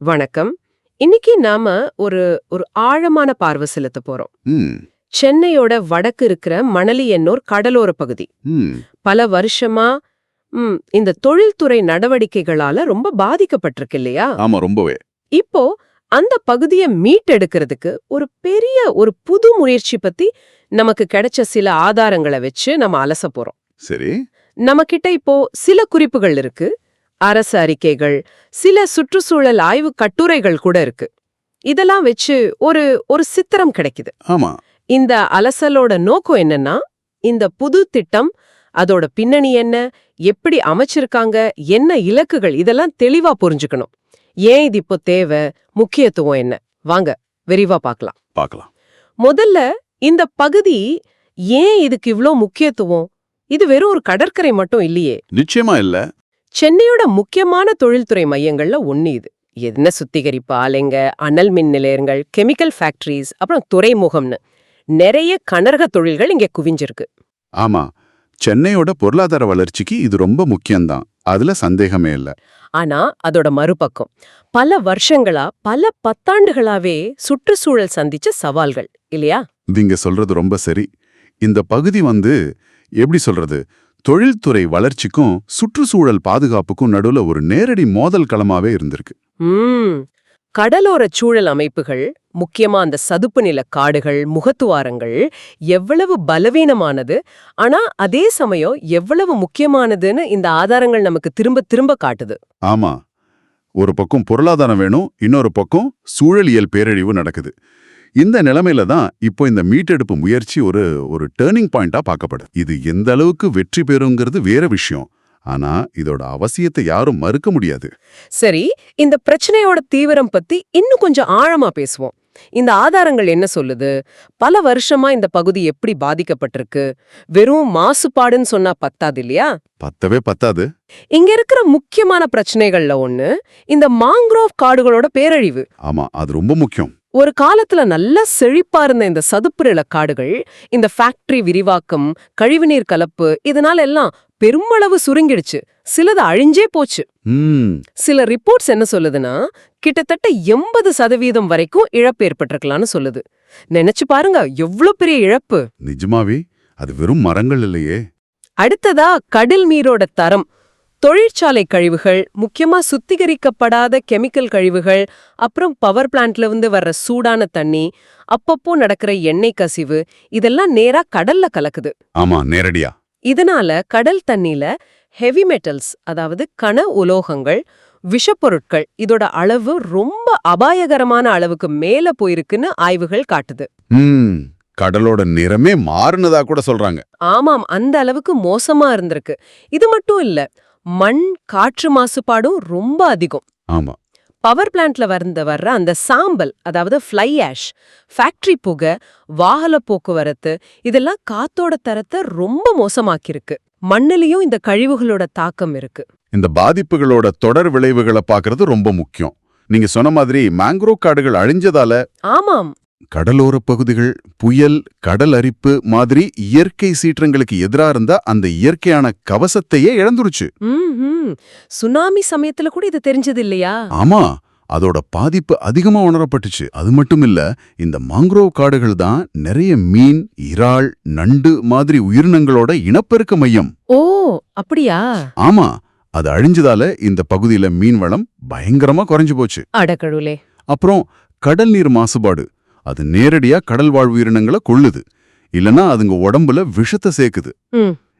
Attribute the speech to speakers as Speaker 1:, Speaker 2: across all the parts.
Speaker 1: வணக்கம். இன்னைக்கு நாம ஒரு ஒரு ஆழமான பார்வை செலுத்த போறோம். சென்னையோட வடக்கு இருக்கிற மணலி என்னோர் கடலோர பகுதி. பல வருஷமா இந்த தொழில்துறை நடவடிக்கைகளால ரொம்ப பாதிக்கப்பட்டிருக்கு இல்லையா?
Speaker 2: ஆமா ரொம்பவே.
Speaker 1: இப்போ அந்த பகுதியை மீட்டெடுக்கிறதுக்கு ஒரு பெரிய ஒரு புது முயற்சி பத்தி நமக்கு கிடைச்ச சில ஆதாரங்களை வச்சு நம்ம அலச போறோம்.
Speaker 2: சரி.
Speaker 1: நம்ம கிட்ட இப்போ சில குறிப்புகள் இருக்கு. அரசு அறிக்கைகள் சில சுற்றுச்சூழல் ஆய்வு கட்டுரைகள் கூட இருக்கு. இதெல்லாம் வச்சு ஒரு ஒரு சித்திரம் கிடைக்குது.
Speaker 2: ஆமா.
Speaker 1: இந்த அலசலோட நோக்கம் என்னன்னா இந்த புது திட்டம் அதோட பின்னணி என்ன எப்படி அமைச்சிருக்காங்க என்ன இலக்குகள் இதெல்லாம் தெளிவா புரிஞ்சுக்கணும். ஏன் இது இப்போ தேவை முக்கியத்துவம் என்ன? வாங்க விரிவா பார்க்கலாம்.
Speaker 2: பார்க்கலாம்.
Speaker 1: முதல்ல இந்த பகுதி ஏன் இதுக்கு இவ்ளோ முக்கியத்துவம்? இது வெறும் ஒரு கடற்கரை மட்டும் இல்லையே.
Speaker 2: நிச்சயமா இல்ல.
Speaker 1: சென்னையோட முக்கியமான தொழில்துறை மையங்கள்ல ஒண்ணு இது. என்ன சுத்திகரிப்பு ஆலைங்க அனல் மின் நிலையங்கள் கெமிக்கல் ஃபேக்டரிஸ் அப்புறம் துறைமுகம்னு. நிறைய கனரக தொழில்கள் இங்க குவிஞ்சிருக்கு.
Speaker 2: ஆமா சென்னையோட பொருளாதார வளர்ச்சிக்கு இது ரொம்ப முக்கியம்தான். அதுல சந்தேகமே இல்ல.
Speaker 1: ஆனா அதோட மறுபக்கம். பல வருஷங்களா பல பத்தாண்டுகளாவே சுற்றுச்சூழல் சந்திச்ச சவால்கள் இல்லையா?
Speaker 2: நீங்க சொல்றது ரொம்ப சரி. இந்த பகுதி வந்து எப்படி சொல்றது? தொழில்துறை வளர்ச்சிக்கும் சுற்றுச்சூழல் பாதுகாப்புக்கும் நடுவுல ஒரு நேரடி மோதல் களமாவே இருந்திருக்கு.
Speaker 1: கடலோர சூழல் அமைப்புகள் முக்கியமா அந்த சதுப்பு நில காடுகள் முகத்துவாரங்கள் எவ்வளவு பலவீனமானது ஆனா அதே சமயம் எவ்வளவு முக்கியமானதுன்னு இந்த ஆதாரங்கள் நமக்கு திரும்ப திரும்ப காட்டுது.
Speaker 2: ஆமா. ஒரு பக்கம் பொருளாதாரம் வேணும் இன்னொரு பக்கம் சூழலியல் பேரழிவு நடக்குது. இந்த நிலைமையில தான் இப்போ இந்த மீட்டெடுப்பு முயற்சி ஒரு ஒரு டேர்னிங் பாயிண்டா பார்க்கப்படுது. இது எந்த அளவுக்கு வெற்றி பெறுங்கிறது வேற விஷயம். ஆனா இதோட அவசியத்தை யாரும் மறுக்க முடியாது.
Speaker 1: சரி இந்த பிரச்சனையோட தீவிரம் பத்தி இன்னும் கொஞ்சம் ஆழமா பேசுவோம். இந்த ஆதாரங்கள் என்ன சொல்லுது? பல வருஷமா இந்த பகுதி எப்படி பாதிக்கப்பட்டிருக்கு? வெறும் மாசுபாடுன்னு சொன்னா பத்தாது இல்லையா?
Speaker 2: பத்தவே பத்தாது.
Speaker 1: இங்க இருக்கிற முக்கியமான பிரச்சனைகள்ல ஒண்ணு இந்த மாங்க்ரோவ் காடுகளோட பேரழிவு.
Speaker 2: ஆமா அது ரொம்ப முக்கியம்.
Speaker 1: ஒரு காலத்துல நல்ல செழிப்பா இருந்த இந்த சதுப்பு நில காடுகள் இந்த ஃபேக்டரி விரிவாக்கம் கழிவுநீர் கலப்பு இதனால எல்லாம் பெருமளவு சுருங்கிடுச்சு. சிலது அழிஞ்சே போச்சு. சில ரிப்போர்ட்ஸ் என்ன சொல்லுதுன்னா கிட்டத்தட்ட எண்பது சதவீதம் வரைக்கும் இழப்பு ஏற்பட்டிருக்கலாம்னு சொல்லுது. நினைச்சு பாருங்க எவ்ளோ பெரிய இழப்பு.
Speaker 2: நிஜமாவே? அது வெறும் மரங்கள் இல்லையே.
Speaker 1: அடுத்ததா கடல் நீரோட தரம். தொழிற்சாலை கழிவுகள் முக்கியமா சுத்திகரிக்கப்படாத கெமிக்கல் கழிவுகள் அப்புறம் பவர் பிளான்ட்ல இருந்து வர்ற சூடான தண்ணி அப்பப்போ நடக்கிற எண்ணெய் கசிவு இதெல்லாம் நேரா கடல்ல கலக்குது.
Speaker 2: ஆமா நேரடியா.
Speaker 1: இதனால கடல் தண்ணில ஹெவி மெட்டல்ஸ் அதாவது கன உலோகங்கள் விஷப்பொருட்கள் இதோட அளவு ரொம்ப அபாயகரமான அளவுக்கு மேல போயிருக்குன்னு ஆய்வுகள் காட்டுது.
Speaker 2: கடலோட நிறமே மாறுனதா கூட சொல்றாங்க.
Speaker 1: ஆமாம் அந்த அளவுக்கு மோசமா இருந்திருக்கு. இது மட்டும் இல்ல மண் காற்று மாசுபாடும் ரொம்ப அதிகம்.
Speaker 2: ஆமா.
Speaker 1: பவர் பிளான்ட்ல வந்த வர்ற அந்த சாம்பல் அதாவது ஃப்ளை ஆஷ் ஃபேக்டரி புகை வாகன போக்குவரத்து இதெல்லாம் காத்தோட தரத்தை ரொம்ப மோசமாக்கியிருக்கு. மண்ணுலயும் இந்த கழிவுகளோட தாக்கம் இருக்கு.
Speaker 2: இந்த பாதிப்புகளோட தொடர் விளைவுகளை பார்க்கறது ரொம்ப முக்கியம். நீங்க சொன்ன மாதிரி மேங்க்ரோவ் காடுகள் அழிஞ்சதால
Speaker 1: ஆமாம்.
Speaker 2: கடலோர பகுதிகள் புயல் கடல் அரிப்பு மாதிரி இயற்கை சீற்றங்களுக்கு எதிரா இருந்த அந்த இயற்கையான கவசத்தையே இழந்துருச்சு.
Speaker 1: சுனாமி சமயத்துல கூட இது தெரிஞ்சது இல்லையா?
Speaker 2: ஆமா. அதோட பாதிப்பு அதிகமா உணரப்பட்டுச்சு. அது மட்டும் இல்ல இந்த மாங்க்ரோவ் காடுகள் தான் நிறைய மீன் இறால் நண்டு மாதிரி உயிரினங்களோட இனப்பெருக்க மையம்.
Speaker 1: ஓ அப்படியா?
Speaker 2: ஆமா. அது அழிஞ்சதால இந்த பகுதியில மீன் வளம் பயங்கரமா குறைஞ்சு போச்சு.
Speaker 1: அடக்கழுலே
Speaker 2: அப்புறம் கடல் நீர் மாசுபாடு. அது நேரடியா கடல் வாழ் உயிரினங்களை கொள்ளுது. இல்லனா அதுங்க உடம்புல விஷத்தை சேர்க்குது.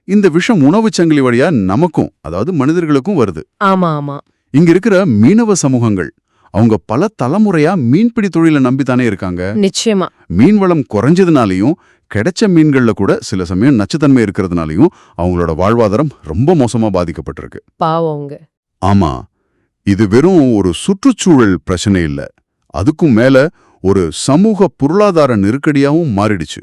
Speaker 2: இந்த விஷம் உணவுச் சங்கிலி வழியா நமக்கும் அதாவது மனிதர்களுக்கும் வருது.
Speaker 1: ஆமா ஆமா.
Speaker 2: இங்க இருக்கிற மீனவ சமூகங்கள் அவங்க பல தலைமுறையா மீன்பிடி தொழிலை நம்பித்தானே இருக்காங்க.
Speaker 1: நிச்சயமா.
Speaker 2: மீன் வளம் குறைஞ்சதுனாலையும் கிடைச்ச மீன்கள்ல கூட சில சமயம் நச்சுத்தன்மை இருக்கிறதுனாலையும் அவங்களோட வாழ்வாதாரம் ரொம்ப மோசமா பாதிக்கப்பட்டிருக்கு.
Speaker 1: பாவம் அவங்க.
Speaker 2: ஆமா. இது வெறும் ஒரு சுற்றுச்சூழல் பிரச்சனை இல்ல. அதுக்கும் மேல ஒரு சமூக பொருளாதார நெருக்கடியாவும் மாறிடுச்சு.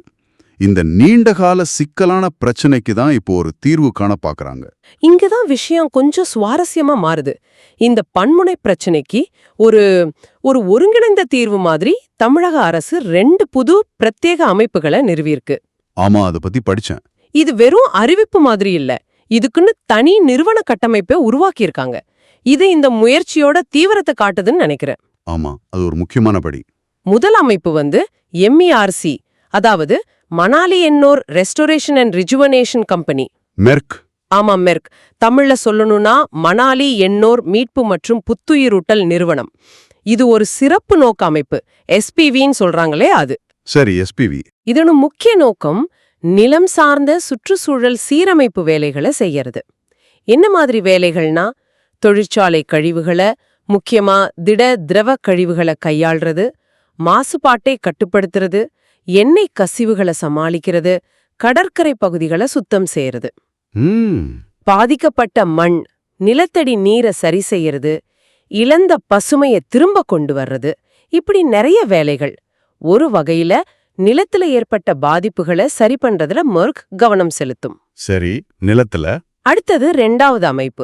Speaker 2: இந்த நீண்டகால சிக்கலான பிரச்சனைக்கு தான் இப்போ ஒரு தீர்வு காண பாக்குறாங்க.
Speaker 1: இங்கதான் விஷயம் கொஞ்சம் சுவாரஸ்யமா மாறுது. இந்த பன்முனை பிரச்சனைக்கு ஒரு ஒரு ஒருங்கிணைந்த தீர்வு மாதிரி தமிழக அரசு ரெண்டு புது பிரத்யேக அமைப்புகளை நிறுவியிருக்கு.
Speaker 2: ஆமா அதை பத்தி படிச்சேன்.
Speaker 1: இது வெறும் அறிவிப்பு மாதிரி இல்ல. இதுக்குன்னு தனி நிறுவன கட்டமைப்பை உருவாக்கியிருக்காங்க. இது இந்த முயற்சியோட தீவிரத்தை காட்டுதுன்னு நினைக்கிறேன்.
Speaker 2: ஆமா அது ஒரு முக்கியமான படி.
Speaker 1: முதல் அமைப்பு வந்து எம்இஆர்சி அதாவது Manali Ennore restoration and rejuvenation company.
Speaker 2: MERC.
Speaker 1: ஆமா மெர்க். தமிழ்ல சொல்லணும்னா மணாலி எண்ணூர் மீட்பு மற்றும் புத்துயிரூட்டல் நிறுவனம். இது ஒரு சிறப்பு நோக்க அமைப்பு. எஸ்பிவின்னு சொல்றாங்களே அது.
Speaker 2: சரி எஸ்பிவி
Speaker 1: இதோட முக்கிய நோக்கம் நிலம் சார்ந்த சுற்றுச்சூழல் சீரமைப்பு வேலைகளை செய்யறது. என்ன மாதிரி வேலைகள்னா தொழிற்சாலை கழிவுகளை முக்கியமா திட திரவ கழிவுகளை கையாள்றது மாசுபாட்டை கட்டுப்படுத்துறது எண்ணெய் கசிவுகளை சமாளிக்கிறது கடற்கரை பகுதிகளை சுத்தம் செய்யறது. பாதிக்கப்பட்ட மண் நிலத்தடி நீரை சரி செய்யறது இழந்த பசுமையை திரும்ப கொண்டு வர்றது இப்படி நிறைய வேலைகள். ஒரு வகையில நிலத்துல ஏற்பட்ட பாதிப்புகளை சரி பண்றதுல மெர்க் கவனம் செலுத்தும்.
Speaker 2: சரி நிலத்துல?
Speaker 1: அடுத்தது ரெண்டாவது அமைப்பு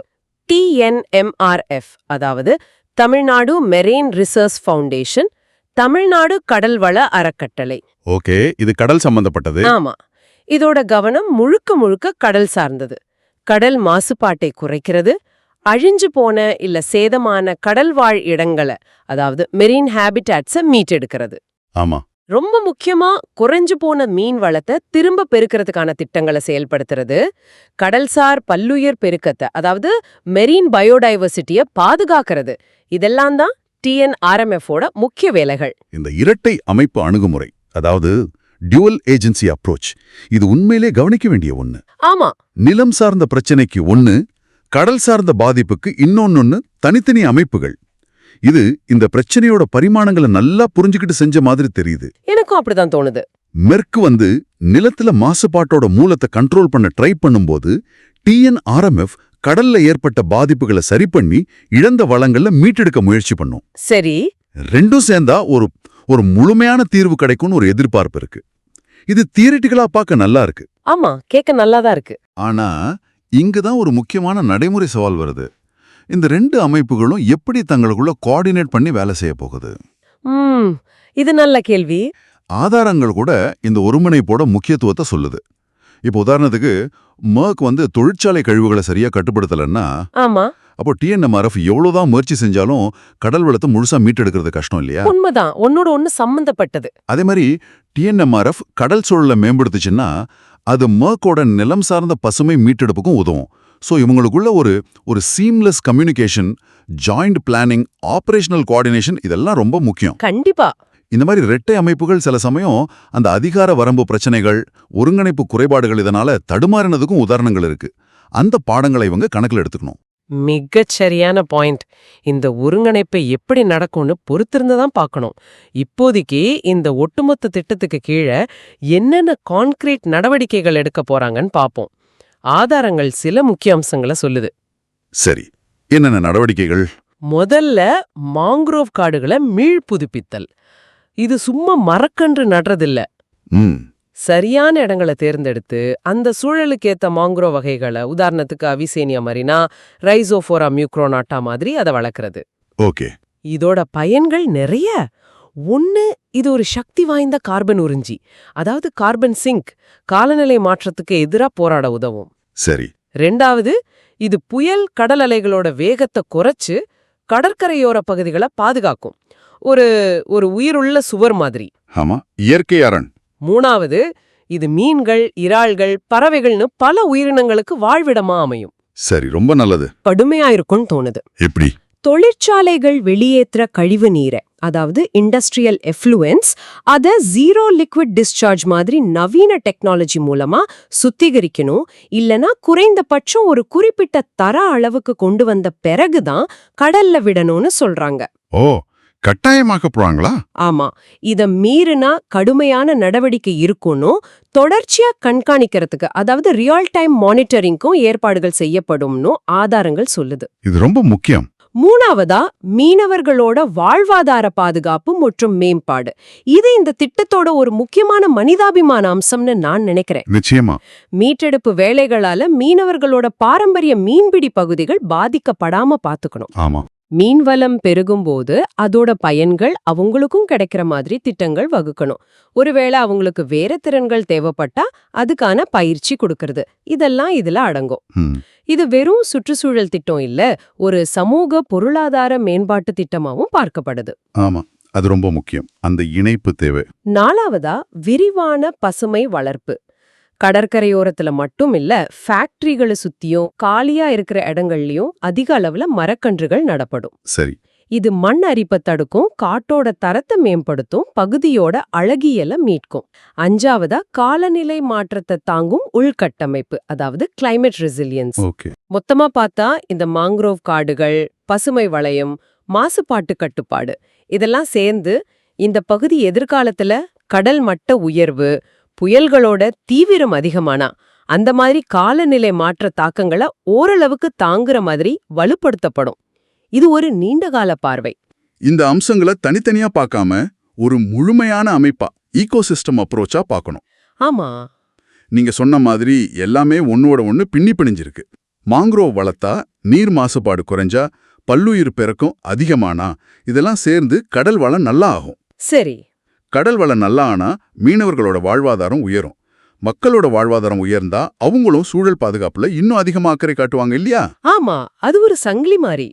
Speaker 1: டிஎன்எம்ஆர்எஃப் அதாவது Tamil Nadu marine research foundation Tamil Nadu கடல்வள அறக்கட்டளை.
Speaker 2: ஓகே இது கடல் சம்பந்தப்பட்டது.
Speaker 1: ஆமா. இதோட கவனம் முழுக்க முழுக்க கடல் சார்ந்தது. கடல் மாசுபாட்டை குறைக்கிறது அழிஞ்சு போன இல்ல சேதமான கடல்வாழ் இடங்களை அதாவது மெரீன் ஹேபிட்டாட்ஸை மீட்டெடுக்கிறது.
Speaker 2: ஆமா.
Speaker 1: ரொம்ப முக்கியமா குறைஞ்சு போன மீன் வளத்தை திரும்ப பெருக்கிறதுக்கான திட்டங்களை செயல்படுத்துறது கடல்சார் பல்லுயிர் பெருக்கத்தை அதாவது மெரீன் பயோடைவர்சிட்டியை பாதுகாக்கிறது. இதெல்லாம் தான் டிஎன்ஆர்எம்எஃபோட முக்கிய வேலைகள்.
Speaker 2: இந்த இரட்டை அமைப்பு அணுகுமுறை அதாவது டியூவல் ஏஜென்சி அப்ரோச் இது உண்மையிலே கவனிக்க வேண்டிய ஒண்ணு.
Speaker 1: ஆமா.
Speaker 2: நிலம் சார்ந்த பிரச்சனைக்கு ஒண்ணு கடல் சார்ந்த பாதிப்புக்கு இன்னொன்னு தனித்தனி அமைப்புகள். இது இந்த பிரச்சனையோட பரிமாணங்களை நல்லா புரிஞ்சுக்கிட்டு செஞ்ச மாதிரி தெரியுது.
Speaker 1: எனக்கும் அப்படிதான் தோணுது.
Speaker 2: மெர்க் வந்து நிலத்துல மாசுபாட்டோட மூலத்தை கண்ட்ரோல் பண்ண ட்ரை பண்ணும்போது டிஎன்ஆர்எம்எஃப் கடல்ல ஏற்பட்ட பாதிப்புகளை சரி பண்ணி இழந்த வளங்கள்ல மீட்டெடுக்க முயற்சி பண்ணும்.
Speaker 1: சரி.
Speaker 2: ரெண்டும் சேர்ந்தா ஒரு ஒரு முழுமையான தீர்வு கிடைக்கும்னு ஒரு எதிர்பார்ப்பு இருக்கு. இது தியரிட்டிக்கலா பார்க்க நல்லா இருக்கு.
Speaker 1: ஆமா கேட்க நல்லாதான் இருக்கு.
Speaker 2: ஆனா இங்குதான் ஒரு முக்கியமான நடைமுறை சவால் வருது. இந்த ரெண்டு அமைப்புகளும் எப்படி தங்களுக்குள்ள கோஆர்டினேட் பண்ணி வேலை செய்ய போகுது?
Speaker 1: இது நல்ல கேள்வி.
Speaker 2: ஆதாரங்கள் கூட இந்த ஒருங்கிணைப்போட முக்கியத்துவத்தை சொல்லுது. இப்போ உதாரணத்துக்கு மர்க் வந்து தொழிற்சாலை கழிவுகளை சரியா கட்டுப்படுத்தலைன்னா
Speaker 1: ஆமா.
Speaker 2: அப்போ டிஎன்எம்ஆர்எஃப் எவ்வளவுதான் முயற்சி செஞ்சாலும் கடல் வளத்தை முழுசா மீட்டெடுக்கிறது கஷ்டம் இல்லையா?
Speaker 1: உண்மைதான். ஒன்னோட ஒண்ணு சம்பந்தப்பட்டது.
Speaker 2: அதே மாதிரி டிஎன்எம்ஆர்எஃப் கடல் சூழலை மேம்படுத்துச்சுன்னா அது மர்க்கோட நிலம் சார்ந்த பசுமை மீட்டெடுப்புக்கும் உதவும். ஸோ இவங்களுக்குள்ள ஒரு ஒரு seamless communication joint planning operational coordination இதெல்லாம் ரொம்ப முக்கியம்.
Speaker 1: கண்டிப்பா.
Speaker 2: இந்த மாதிரி ரெட்டை அமைப்புகள் சில சமயம் அந்த அதிகார வரம்பு பிரச்சனைகள் ஒருங்கிணைப்பு குறைபாடுகள் இதனால தடுமாறினதுக்கும் உதாரணங்கள் இருக்கு. அந்த பாடங்களை இவங்க கணக்கில் எடுத்துக்கணும்.
Speaker 1: மிகச் சரியான பாயிண்ட். இந்த ஒருங்கிணைப்பை எப்படி நடக்கும்னு பொறுத்திருந்து தான் பார்க்கணும். இப்போதைக்கு இந்த ஒட்டுமொத்த திட்டத்துக்கு கீழே என்னென்ன கான்கிரீட் நடவடிக்கைகள் எடுக்க போறாங்கன்னு பார்ப்போம். ஆதாரங்கள் சில முக்கிய அம்சங்களை சொல்லுது.
Speaker 2: சரி. என்னென்ன நடவடிக்கைகள்?
Speaker 1: முதல்ல மாங்க்ரோவ் காடுகளை மீள் புதுப்பித்தல் இது சும்மா மரக்கன்று நடுறதில்ல. சரியான இடங்களை தேர்ந்தெடுத்து அந்த சூழலுக்கு ஏத்த மாங்க்ரோ வகைகளை உதாரணத்துக்கு அவிசேனியா மரினா ரைசோஃபோரா மியூக்ரோனாட்டா மாதிரி அதை வளர்க்கறது.
Speaker 2: ஓகே.
Speaker 1: இதோட பயன்கள் நிறைய. ஒன்னு இது ஒரு சக்தி வாய்ந்த கார்பன் உறிஞ்சி. அதாவது கார்பன் சிங்க் காலநிலை மாற்றத்துக்கு எதிரா போராட உதவும்.
Speaker 2: சரி.
Speaker 1: ரெண்டாவது இது புயல் கடல் அலைகளோட வேகத்தை குறைச்சு கடற்கரையோர பகுதிகளை பாதுகாக்கும். ஒரு ஒரு உயிருள்ள சுவர் மாதிரி.
Speaker 2: ஆமா இயற்கை அரண்.
Speaker 1: மூணாவது இது மீன்கள் இறால்கள் பறவைகள்னு பல உயிரினங்களுக்கு வாழ்விடமா அமையும்.
Speaker 2: சரி ரொம்ப நல்லது.
Speaker 1: கடுமையா இருக்கும்னு தோணுது.
Speaker 2: எப்படி?
Speaker 1: தொழிற்சாலைகள் வெளியேற்ற கழிவு நீரை அதாவது இண்டஸ்ட்ரியல் எஃப்ளூயன்ஸ் அத ஜீரோ லிக்விட் டிஸ்சார்ஜ் மாதிரி நவீன டெக்னாலஜி மூலமா சுத்திகரிக்கணும் இல்லனா குறைந்தபட்சம் ஒரு குறிப்பிட்ட தர அளவுக்கு கொண்டு வந்த பிறகுதான் கடல்ல விடணும்னு சொல்றாங்க.
Speaker 2: ஓ கட்டாயமாக்க போறாங்களா?
Speaker 1: ஆமா. இத மீறினா கடுமையான நடவடிக்கை இருக்கும்னும் தொடர்ச்சியா கண்காணிக்கிறதுக்கு அதாவது ரியல் டைம் மானிட்டரிங்க்கும் ஏற்பாடுகள் செய்யப்படும்னு ஆதாரங்கள் சொல்லுது.
Speaker 2: இது ரொம்ப முக்கியம்.
Speaker 1: மூணாவதா மீனவர்களோட வாழ்வாதார பாதுகாப்பு மற்றும் மேம்பாடு. இது இந்த திட்டத்தோட ஒரு முக்கியமான மனிதாபிமான அம்சம்னு நான் நினைக்கிறேன்.
Speaker 2: நிச்சயமா.
Speaker 1: மீட்டெடுப்பு வேலைகளால மீனவர்களோட பாரம்பரிய மீன்பிடி பகுதிகள் பாதிக்கப்படாம பாத்துக்கணும்.
Speaker 2: ஆமா.
Speaker 1: மீன்வளம் பெருகும்போது அதோட பயன்கள் அவங்களுக்கும் கிடைக்கிற மாதிரி திட்டங்கள் வகுக்கணும். ஒருவேளை அவங்களுக்கு வேற திறன்கள் தேவைப்பட்டா அதுக்கான பயிற்சி கொடுக்கறது. இதெல்லாம் இதுல அடங்கும். இது வெறும் சுற்றுச்சூழல் திட்டம் இல்ல ஒரு சமூக பொருளாதார மேம்பாட்டு திட்டமாவும் பார்க்கப்படுது.
Speaker 2: ஆமா அது ரொம்ப முக்கியம். அந்த இணைப்பு தேவை.
Speaker 1: நாலாவதா விரிவான பசுமை வளர்ப்பு. கடற்கரையோரத்துல மட்டும் இல்ல ஃபேக்டரிகளை சுத்தியும் காலியா இருக்கிற இடங்கள்லயும் அதிக அளவுல மரக்கன்றுகள் நடப்படும்.
Speaker 2: சரி.
Speaker 1: இது மண் அரிப்பை தடுக்கும் காட்டோட தரத்தை மேம்படுத்தும் பகுதியோட அழகியலை மீட்கும். அஞ்சாவதா காலநிலை மாற்றத்தை தாங்கும் உள்கட்டமைப்பு அதாவது climate ரெசிலியன்ஸ் மொத்தமா பார்த்தா இந்த மாங்க்ரோவ் காடுகள் பசுமை வளையம் மாசுபாட்டு கட்டுப்பாடு இதெல்லாம் சேர்ந்து இந்த பகுதி எதிர்காலத்துல கடல் மட்ட உயர்வு புயல்களோட தீவிரம் அதிகமானா அந்த மாதிரி காலநிலை மாற்ற தாக்கங்களை ஓரளவுக்கு தாங்குற மாதிரி வலுப்படுத்தப்படும். இது ஒரு நீண்டகால பார்வை.
Speaker 2: இந்த அம்சங்களை தனித்தனியா பார்க்காம ஒரு முழுமையான அமைப்பா ஈகோசிஸ்டம் அப்ரோச்சா பார்க்கணும்.
Speaker 1: ஆமா.
Speaker 2: நீங்க சொன்ன மாதிரி எல்லாமே ஒன்னோட ஒண்ணு பின்னி பிணிஞ்சிருக்கு. மாங்க்ரோவ் வளர்த்தா நீர் மாசுபாடு குறைஞ்சா பல்லுயிர் பெருக்கம் அதிகமானா இதெல்லாம் சேர்ந்து கடல் வளம் நல்லா ஆகும்.
Speaker 1: சரி.
Speaker 2: கடல் வளம் நல்லா ஆனா மீனவர்களோட வாழ்வாதாரம் உயரும். மக்களோட வாழ்வாதாரம் உயர்ந்தா அவங்களும் சூழல் பாதுகாப்புல இன்னும் அதிகமா அக்கறை காட்டுவாங்க இல்லையா?
Speaker 1: ஆமா அது ஒரு சங்கிலி மாதிரி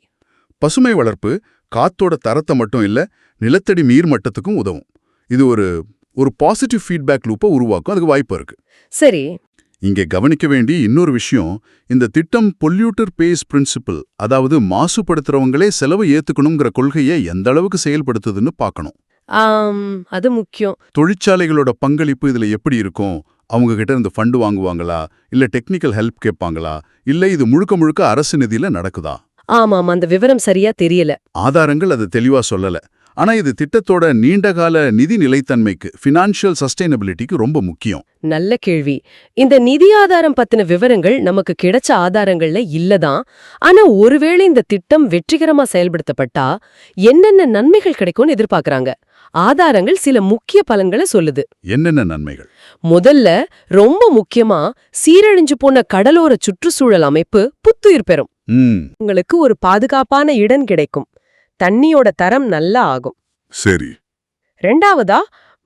Speaker 2: பசுமை வளர்ப்பு காத்தோட தரத்தை மட்டும் இல்ல நிலத்தடி நீர் மட்டத்துக்கும் உதவும். இது ஒரு ஒரு பாசிட்டிவ் ஃபீட்பேக் லூப்பை உருவாக்கும். அதுக்கு வாய்ப்பு இருக்கு.
Speaker 1: சரி.
Speaker 2: இங்கே கவனிக்க வேண்டிய இன்னொரு விஷயம் இந்த திட்டம் பொல்யூட்டர் பேஸ் பிரின்சிபல் அதாவது மாசுபடுத்துறவங்களே செலவு ஏத்துக்கணுங்கிற கொள்கையை எந்த அளவுக்கு செயல்படுத்துதுன்னு பார்க்கணும்.
Speaker 1: அது முக்கியம்.
Speaker 2: தொழிற்சாலைகளோட பங்களிப்பு இதுல எப்படி இருக்கும்? அவங்க கிட்ட இருந்து ஃபண்டு வாங்குவாங்களா? இல்ல டெக்னிக்கல் ஹெல்ப் கேட்பாங்களா? இல்ல இது முழுக்க முழுக்க அரசு நிதியில நடக்குதா?
Speaker 1: ஆமாம் அந்த விவரம் சரியா தெரியல.
Speaker 2: ஆதாரங்கள் அது தெளிவா சொல்லல. ஆனா இது திட்டத்தோட நீண்டகால நிதி நிலைத்தன்மைக்கு ஃபினான்ஷியல் சஸ்டைனபிலிட்டிக்கு ரொம்ப முக்கியம்.
Speaker 1: நல்ல கேள்வி. இந்த நிதி ஆதாரம் பத்தின விவரங்கள் நமக்கு கிடைச்ச ஆதாரங்கள்ல இல்லதான் ஆனா ஒருவேளை இந்த திட்டம் வெற்றிகரமா செயல்படுத்தப்பட்டா என்னென்ன நன்மைகள் கிடைக்கும்னு எதிர்பார்க்கறாங்க? ஆதாரங்கள் சில முக்கிய பலன்களை சொல்லுது.
Speaker 2: என்னென்ன நன்மைகள்?
Speaker 1: முதல்ல ரொம்ப முக்கியமா சீரழிஞ்சு போன கடலோர சுற்றுச்சூழல் அமைப்பு புத்துயிர் பெறும். உங்களுக்கு ஒரு பாதுகாப்பான இடம் கிடைக்கும். தண்ணியோட தரம் நல்லா ஆகும்.
Speaker 2: சரி.
Speaker 1: ரெண்டாவதா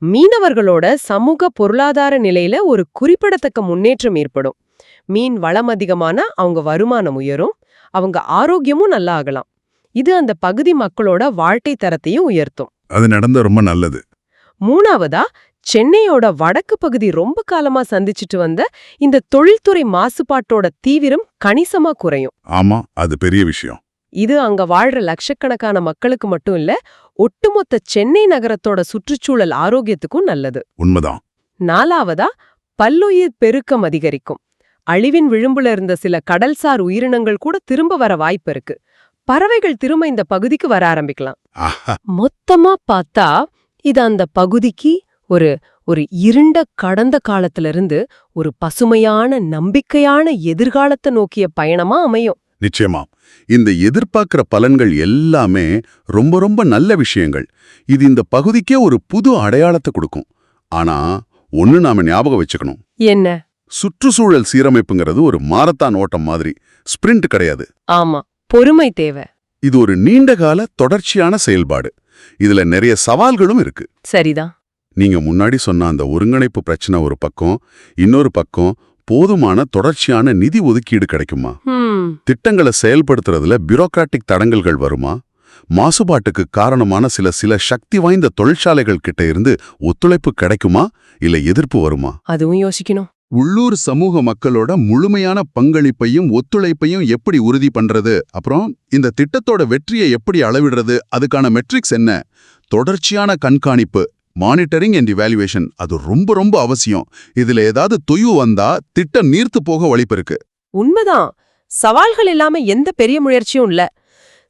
Speaker 1: மீனவர்களோட சமூக பொருளாதார நிலையில ஒரு குறிப்பிடத்தக்க முன்னேற்றம் ஏற்படும். மீன் வளம் அதிகமான அவங்க வருமானம் உயரும் அவங்க ஆரோக்கியமும் நல்லா ஆகலாம். இது அந்த பகுதி மக்களோட வாழ்க்கை தரத்தையும் உயர்த்தும்.
Speaker 2: அது நடந்த ரொம்ப நல்லது.
Speaker 1: மூணாவதா சென்னையோட வடக்கு பகுதி ரொம்ப காலமா சந்திச்சிட்டு வந்த இந்த தொழில்துறை மாசுபாட்டோட தீவிரம் கணிசமா குறையும்.
Speaker 2: ஆமா அது பெரிய விஷயம்.
Speaker 1: இது அங்க வாழ்ற லட்சக்கணக்கான மக்களுக்கு மட்டும் இல்ல ஒட்டுமொத்த சென்னை நகரத்தோட சுற்றுச்சூழல் ஆரோக்கியத்துக்கும் நல்லது.
Speaker 2: உண்மைதான்.
Speaker 1: நாலாவதா பல்லுயிர் பெருக்கம் அதிகரிக்கும். அழிவின் விளிம்புல இருந்த சில கடல்சார் உயிரினங்கள் கூட திரும்ப வர வாய்ப்பு இருக்கு. பறவைகள் திரும்ப இந்த பகுதிக்கு வர ஆரம்பிக்கலாம். மொத்தமா பார்த்தா இது அந்த பகுதிக்கு ஒரு ஒரு இருண்ட கடந்த காலத்துல இருந்து ஒரு பசுமையான நம்பிக்கையான எதிர்காலத்தை நோக்கிய பயணமா அமையும்.
Speaker 2: நிச்சயமா. இந்த எதிர்பார்க்கிற பலன்கள் எல்லாமே ரொம்ப ரொம்ப நல்ல விஷயங்கள். இது இந்த பகுதிக்கே ஒரு புது அடையாளத்தை கொடுக்கும். ஆனா ஒண்ணு நாம ஞாபகம் வச்சுக்கணும்.
Speaker 1: என்ன?
Speaker 2: சுற்றுச்சூழல் சீரமைப்புங்கிறது ஒரு மாரத்தான் ஓட்டம் மாதிரி. ஸ்பிரிண்ட் கிடையாது.
Speaker 1: ஆமா. பொறுமை தேவை.
Speaker 2: இது ஒரு நீண்டகால தொடர்ச்சியான செயல்பாடு. இதுல நிறைய சவால்களும் இருக்கு.
Speaker 1: சரிதான்.
Speaker 2: நீங்க முன்னாடி சொன்ன அந்த ஒருங்கிணைப்பு பிரச்சனை ஒரு பக்கம் இன்னொரு பக்கம் போதுமான தொடர்ச்சியான நிதி ஒதுக்கீடு கிடைக்குமா? திட்டங்களை செயல்படுத்துறதுல பியூரோக்ராட்டிக் தடங்கல்கள் வருமா? மாசுபாட்டுக்கு காரணமான சில சில சக்தி வாய்ந்த தொழிற்சாலைகள் கிட்ட இருந்து ஒத்துழைப்பு கிடைக்குமா? இல்ல எதிர்ப்பு வருமா?
Speaker 1: அதுவும் யோசிக்கணும்.
Speaker 2: உள்ளூர் சமூக மக்களோட முழுமையான பங்களிப்பையும் ஒத்துழைப்பையும் எப்படி உறுதி பண்றது? அப்புறம் இந்த திட்டத்தோட வெற்றியை எப்படி அளவிடுறது? அதுக்கான மெட்ரிக்ஸ் என்ன? தொடர்ச்சியான கண்காணிப்பு மானிட்டரிங் அண்ட் இவாலுவேஷன் அது ரொம்ப ரொம்ப அவசியம். இதுல ஏதாவது தொய்வு வந்தா திட்டம் நீர்த்து போக வழிப்பிருக்கு
Speaker 1: உண்மைதான். சவால்கள் இல்லாம எந்த பெரிய முயற்சியும் இல்ல.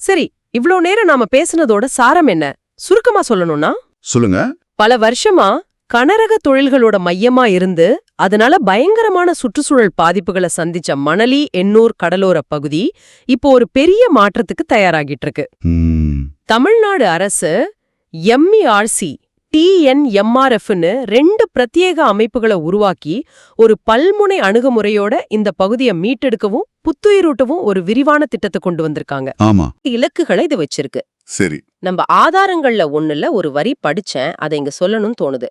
Speaker 1: சரி இவ்ளோ நேரம் நாம பேசுனதோட சாரம் என்ன? சுருக்கமா சொல்லணும்னா?
Speaker 2: சொல்லுங்க.
Speaker 1: பல வருஷமா கனரக தொழில்களோட மையமா இருந்து அதனால பயங்கரமான சுற்றுச்சூழல் பாதிப்புகளை சந்திச்ச மணலி எண்ணூர் கடலோர பகுதி இப்போ ஒரு பெரிய மாற்றத்துக்கு தயாராகிட்டு இருக்கு. தமிழ்நாடு அரசு எம்இஆர்சி டிஎன்எம்ஆர்எஃப்னு ரெண்டு பிரத்யேக அமைப்புகளை உருவாக்கி ஒரு பல்முனை அணுகுமுறையோட இந்த பகுதியை மீட்டெடுக்கவும் புத்துயிரூட்டவும் ஒரு விரிவான திட்டத்தை கொண்டு வந்திருக்காங்க.
Speaker 2: ஆமா.
Speaker 1: இலக்குகளை இது வச்சிருக்கு.
Speaker 2: சரி.
Speaker 1: நம்ம ஆதாரங்கள்ல ஒண்ணுல ஒரு வரி படிச்சேன் அதை இங்க சொல்லணும்னு தோணுது.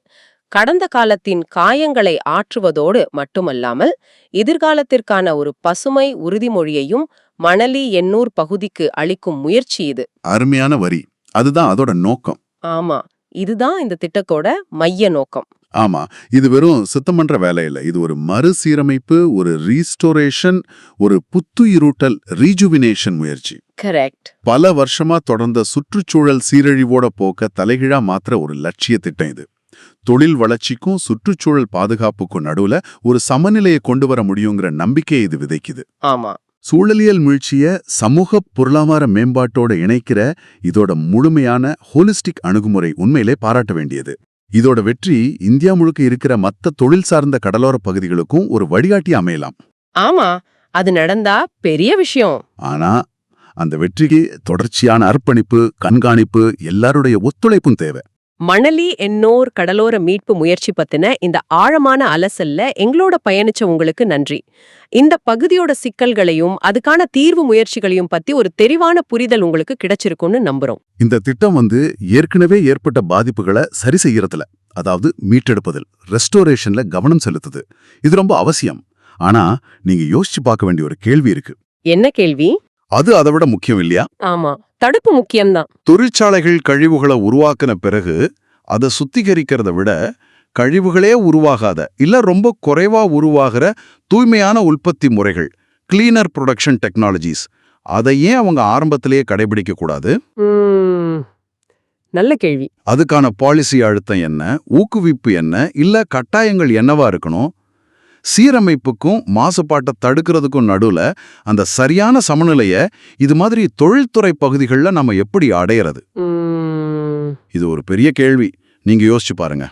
Speaker 1: கடந்த காலத்தின் காயங்களை ஆற்றுவதோடு மட்டுமல்லாமல் எதிர்காலத்திற்கான ஒரு பசுமை உறுதிமொழியையும் மணலி எண்ணூர் பகுதிக்கு அளிக்கும் முயற்சி இது.
Speaker 2: அருமையான வரி. அதுதான் அதோட நோக்கம்.
Speaker 1: ஆமா. இதுதான் இந்த திட்டத்தோட மைய நோக்கம்.
Speaker 2: ஆமா இது வெறும் சுத்தம் பண்ற வேலை இல்ல. இது ஒரு மறுசீரமைப்பு ஒரு ரீஸ்டோரேஷன் ஒரு புத்துயிரூட்டல் ரீஜுவினேஷன் முயற்சி.
Speaker 1: கரெக்ட்
Speaker 2: பல வருஷமா தொடர்ந்த சுற்றுச்சூழல் சீரழிவோட போக்க தலைகீழா மாத்திர ஒரு லட்சிய திட்டம் இது. தொழில் வளர்ச்சிக்கும் சுற்றுச்சூழல் பாதுகாப்புக்கும் நடுவுல ஒரு சமநிலையை கொண்டு வர முடியுங்கிற நம்பிக்கையை இது விதைக்குது.
Speaker 1: ஆமா.
Speaker 2: சூழலியல் மீழ்ச்சிய சமூக பொருளாதார மேம்பாட்டோட இணைக்கிற இதோட முழுமையான ஹோலிஸ்டிக் அணுகுமுறை உண்மையிலே பாராட்ட வேண்டியது. இதோட வெற்றி இந்தியா முழுக்க இருக்கிற மத்த தொழில் சார்ந்த கடலோர பகுதிகளுக்கும் ஒரு வழிகாட்டி அமையலாம்.
Speaker 1: ஆமா அது நடந்தா பெரிய விஷயம்.
Speaker 2: ஆனா அந்த வெற்றிக்கு தொடர்ச்சியான அர்ப்பணிப்பு கண்காணிப்பு எல்லாருடைய ஒத்துழைப்பும் தேவை.
Speaker 1: மணலி எண்ணோர் கடலோர மீட்பு முயற்சி பத்தின இந்த ஆழமான அலசல்ல எங்களோட பயணிச்ச உங்களுக்கு நன்றி. இந்த பகுதியோட சிக்கல்களையும் அதுக்கான தீர்வு முயற்சிகளையும் பத்தி ஒரு தெளிவான புரிதல் உங்களுக்கு கிடைச்சிருக்கும்னு நம்புறோம்.
Speaker 2: இந்த திட்டம் வந்து ஏற்கனவே ஏற்பட்ட பாதிப்புகளை சரி செய்யறதுல அதாவது மீட்டெடுப்பதில் ரெஸ்டோரேஷன்ல கவனம் செலுத்துது. இது ரொம்ப அவசியம். ஆனா நீங்க யோசிச்சு பார்க்க வேண்டிய ஒரு கேள்வி இருக்கு.
Speaker 1: என்ன கேள்வி?
Speaker 2: அது அதை விட முக்கியம் இல்லையா?
Speaker 1: ஆமா. தடுப்பு முக்கியம்தான்.
Speaker 2: தொழிற்சாலைகள் கழிவுகளை உருவாக்கின பிறகு அதை சுத்திகரிக்கிறத விட கழிவுகளே உருவாகாத இல்ல ரொம்ப குறைவா உருவாகிற தூய்மையான உற்பத்தி முறைகள் கிளீனர் ப்ரொடக்ஷன் டெக்னாலஜிஸ் அதை ஏன் அவங்க ஆரம்பத்திலேயே கடைபிடிக்க கூடாது?
Speaker 1: நல்ல கேள்வி.
Speaker 2: அதுக்கான பாலிசி அழுத்தம் என்ன ஊக்குவிப்பு என்ன இல்ல கட்டாயங்கள் என்னவா இருக்கணும்? சீரமைப்புக்கும் மாசுபாட்டை தடுக்கிறதுக்கும் நடுவுல அந்த சரியான சமநிலைய இது மாதிரி தொழில்துறை பகுதிகளில் நம்ம எப்படி அடையிறது? இது ஒரு பெரிய கேள்வி. நீங்க யோசிச்சு பாருங்க.